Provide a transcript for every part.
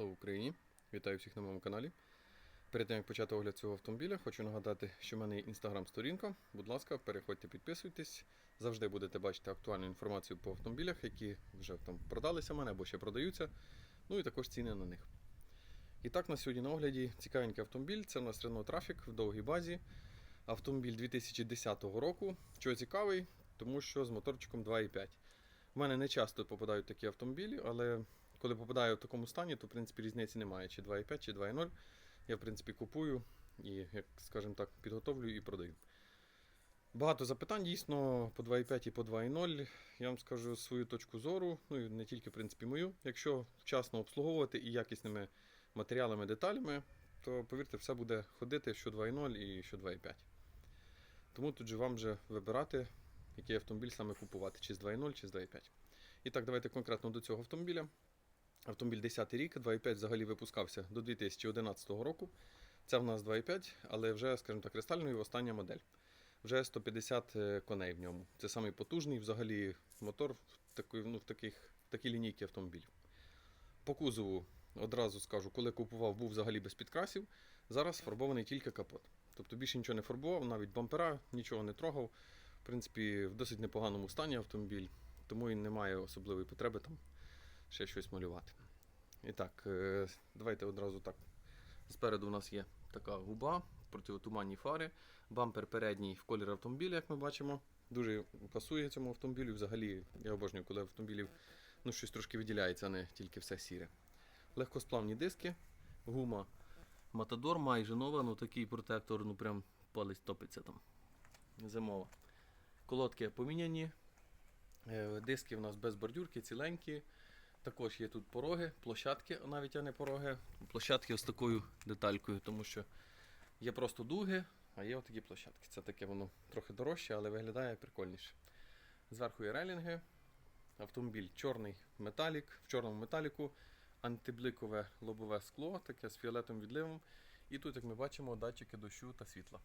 Слава Україні! Вітаю всіх на моєму каналі. Перед тим як почати огляд цього автомобіля, хочу нагадати, що в мене є інстаграм-сторінка. Будь ласка, переходьте, підписуйтесь. Завжди будете бачити актуальну інформацію по автомобілях, які вже там продалися в мене або ще продаються. Ну і також ціни на них. І так, на сьогодні на огляді цікавенький автомобіль. Це у нас Renault Traffic в довгій базі. Автомобіль 2010 року. Що цікавий, тому що з моторчиком 2.5. У мене не часто попадають такі автомобілі, але коли попадаю в такому стані, то в принципі різниці немає, чи 2.5, чи 2.0. Я в принципі купую і, як скажімо так, підготовлюю і продаю. Багато запитань дійсно по 2.5 і по 2.0. Я вам скажу свою точку зору, ну і не тільки в принципі мою. Якщо вчасно обслуговувати і якісними матеріалами, деталями, то повірте, все буде ходити що 2.0 і що 2.5. Тому тут же вам вже вибирати, який автомобіль саме купувати, чи з 2.0, чи з 2.5. І так, давайте конкретно до цього автомобіля. Автомобіль 10 рік, 2.5 взагалі випускався до 2011 року. Це в нас 2.5, але вже, скажімо так, кристальною остання модель. Вже 150 коней в ньому. Це самий потужний взагалі мотор в, такої, ну, в, таких, в такій лінійці автомобілів. По кузову одразу скажу, коли купував, був взагалі без підкрасів. Зараз фарбований тільки капот. Тобто більше нічого не фарбував, навіть бампера, нічого не трогав. В принципі, в досить непоганому стані автомобіль, тому і немає особливої потреби там ще щось малювати. І так, е, давайте одразу так. Спереду у нас є така губа, противотуманні фари, бампер передній в колір автомобіля, як ми бачимо. Дуже пасує цьому автомобілю. Взагалі, я обожнюю, коли автомобілів ну, щось трошки виділяється, а не тільки все сіре. Легкосплавні диски, гума Матадор майже нова, ну такий протектор, ну прям палець топиться там. Зимова. Колодки поміняні. Е, Диски у нас без бордюрки, ціленькі. Також є тут пороги, площадки, навіть а не пороги. Площадки з такою деталькою, тому що є просто дуги, а є отакі площадки. Це таке воно трохи дорожче, але виглядає прикольніше. Зверху є релінги. Автомобіль чорний металік, в чорному металіку, антибликове лобове скло, таке з фіолетовим відливом. І тут, як ми бачимо, датчики дощу та світла.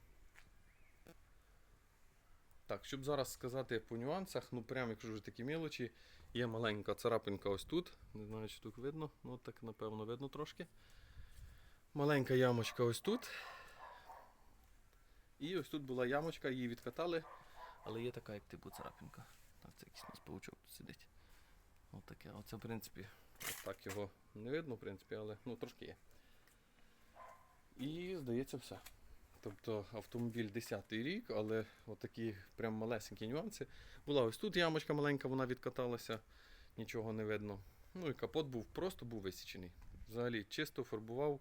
Так, щоб зараз сказати по нюансах, ну прямо якщо вже такі мелочі, є маленька царапинка ось тут. Не знаю, чи тут видно, ну так напевно видно трошки. Маленька ямочка ось тут. І ось тут була ямочка, її відкатали, але є така, як типу царапинка. Так, це якийсь у нас паучок тут сидить. Ось таке. Оце, в принципі, так його не видно, в принципі, але ну, трошки є. І здається все. Тобто автомобіль 10 рік, але отакі прям малесенькі нюанси. Була ось тут ямочка маленька, вона відкаталася, нічого не видно. Ну і капот був просто був висічений. Взагалі чисто фарбував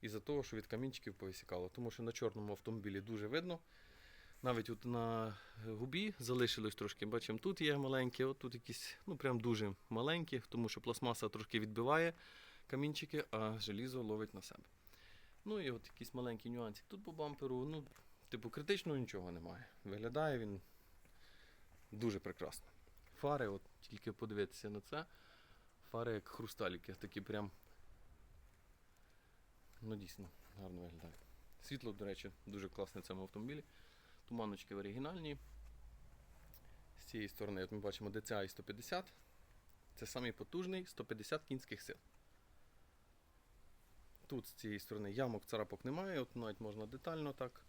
із-за того, що від камінчиків повисікало. Тому що на чорному автомобілі дуже видно. Навіть от на губі залишилось трошки. Бачимо, тут є маленькі, от тут якісь, ну прям дуже маленькі, тому що пластмаса трошки відбиває камінчики, а желізо ловить на себе. Ну і от якісь маленькі нюанси. Тут по бамперу, ну, типу, критичного нічого немає. Виглядає він дуже прекрасно. Фари, от тільки подивитися на це. Фари як хрусталіки, такі прям. Ну, дійсно, гарно виглядає. Світло, до речі, дуже класне в цьому автомобілі. Туманочки оригінальні. З цієї сторони, от ми бачимо DCI 150. Це самий потужний 150 кінських сил. Тут з цієї сторони ямок, царапок немає, от навіть можна детально так.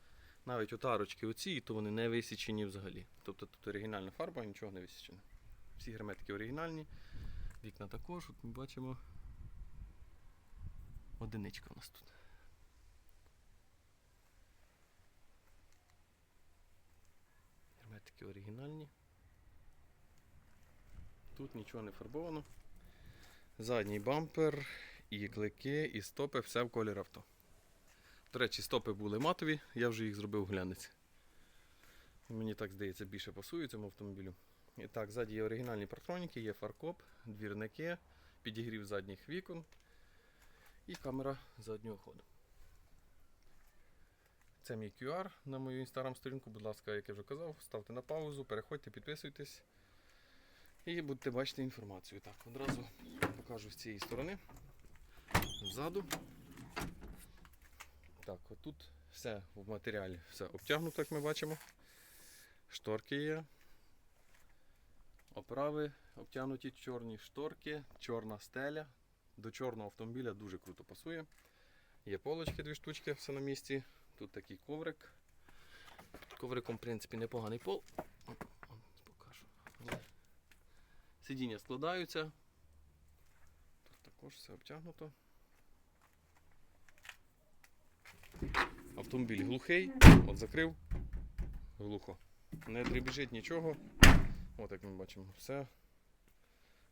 Навіть от арочки оці, то вони не висічені взагалі. Тобто тут оригінальна фарба, нічого не висічено. Всі герметики оригінальні. Вікна також, от ми бачимо. Одиничка у нас тут. Герметики оригінальні. Тут нічого не фарбовано. Задній бампер, і клики, і стопи, все в колір авто. До речі, стопи були матові, я вже їх зробив глянець. Мені так здається, більше пасує цьому автомобілю. І так, ззаді є оригінальні партроніки, є фаркоп, двірники, підігрів задніх вікон і камера заднього ходу. Це мій QR на мою інстаграм-сторінку. Будь ласка, як я вже казав, ставте на паузу, переходьте, підписуйтесь і будете бачити інформацію. Так, одразу покажу з цієї сторони. Ззаду. Так, отут все в матеріалі все обтягнуто, як ми бачимо. Шторки є. Оправи обтягнуті чорні шторки, чорна стеля. до чорного автомобіля дуже круто пасує. Є полочки, дві штучки, все на місці. Тут такий коврик. Ковриком, в принципі, непоганий пол. Покажу. Сидіння складаються. Тут також все обтягнуто. Автомобіль глухий, от закрив, глухо. Не дрібіжить нічого. От як ми бачимо, все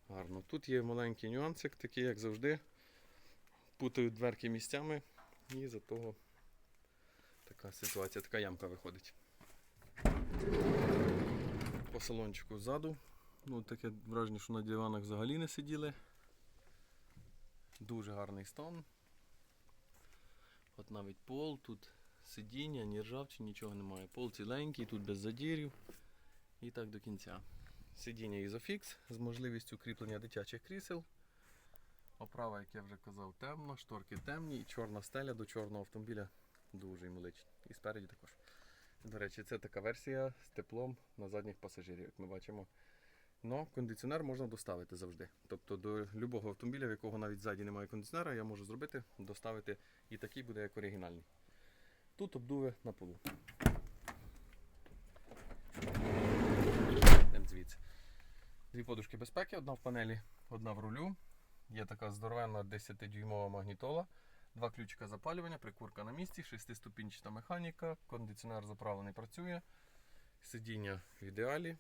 гарно. Тут є маленький нюансик, такий, як завжди. Путають дверки місцями і за того така ситуація, така ямка виходить. По салончику ззаду. Ну, таке враження, що на диванах взагалі не сиділи. Дуже гарний стан. От навіть пол, тут сидіння, ні ржавчини, нічого немає. Пол ціленький, тут без задірів. І так до кінця. Сидіння Isofix з можливістю кріплення дитячих крісел. Оправа, як я вже казав, темно, шторки темні і чорна стеля до чорного автомобіля дуже імелична. І спереді також. До речі, це така версія з теплом на задніх пасажирів, як ми бачимо. Но кондиціонер можна доставити завжди. Тобто до будь-якого автомобіля, в якого навіть ззаді немає кондиціонера, я можу зробити, доставити і такий буде як оригінальний. Тут обдуви на полу. Звідси. Дві подушки безпеки, одна в панелі, одна в рулю. Є така здоровенна 10-дюймова магнітола. Два ключика запалювання, прикурка на місці, шестиступінчата механіка, кондиціонер заправлений працює, сидіння в ідеалі.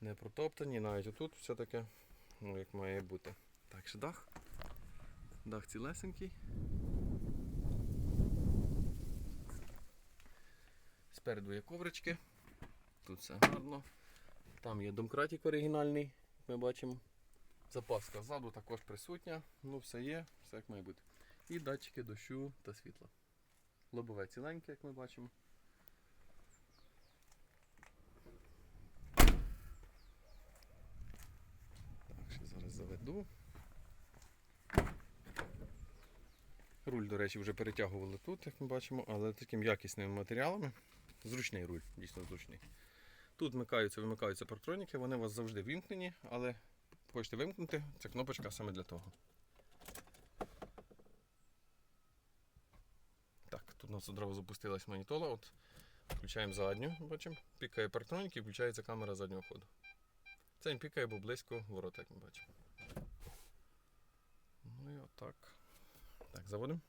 Не протоптані, навіть отут все таке, ну як має бути. Так, ще дах. Дах цілесенький. Спереду є коврички. Тут все гарно. Там є домкратик оригінальний, як ми бачимо. Запаска ззаду також присутня. Ну, все є, все як має бути. І датчики дощу та світла. Лобове ціленьке, як ми бачимо. Так, ще зараз заведу. Руль, до речі, вже перетягували тут, як ми бачимо, але таким якісними матеріалами. Зручний руль, дійсно зручний. Тут вмикаються, вимикаються парктроніки, вони у вас завжди вімкнені, але хочете вимкнути, ця кнопочка саме для того. Так, тут у нас одразу запустилась монітола. От, включаємо задню, бачимо, пікає парктроніки і включається камера заднього ходу. Це він пікає, бо близько ворота, як ми бачимо. Ну і отак. Так, заводимо.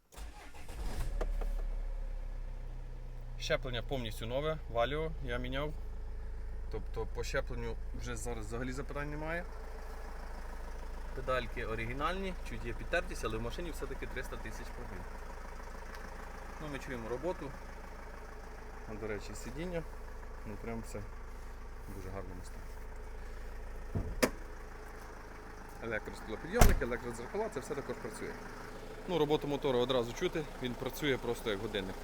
Щеплення повністю нове, валіо я міняв. Тобто по щепленню вже зараз взагалі запитань немає. Педальки оригінальні, чуть є підтертість, але в машині все-таки 300 тисяч пробіг. Ну, ми чуємо роботу. А, До речі, сидіння. Ну прям все в дуже гарному стані. Електростолопідйомник, електродзеркала, це все також працює. Ну, роботу мотора одразу чути, він працює просто як годинник.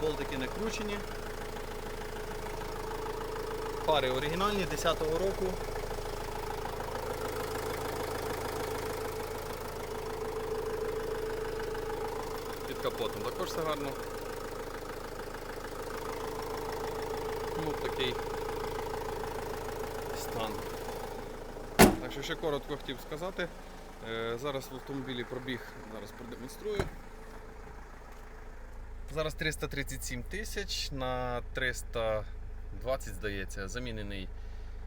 Болтики не кручені. Фари оригінальні 10-го року. Під капотом також все гарно. Ну, такий стан. Так що ще коротко хотів сказати. Е, Зараз в автомобілі пробіг, зараз продемонструю. Зараз 337 тисяч на 320, здається, замінений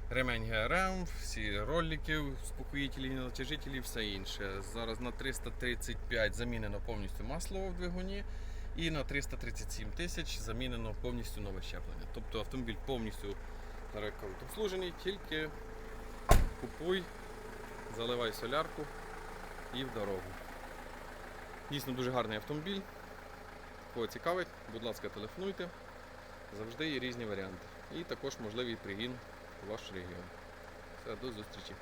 ремень ГРМ, всі ролики, спокоїтелі, натяжителі, все інше. Зараз на 335 замінено повністю масло в двигуні і на 337 тисяч замінено повністю нове щеплення. Тобто автомобіль повністю обслужений, тільки купуй, заливай солярку і в дорогу. Дійсно дуже гарний автомобіль. Кого цікавить, будь ласка, телефонуйте. Завжди є різні варіанти. І також можливий пригін у ваш регіон. Все, до зустрічі.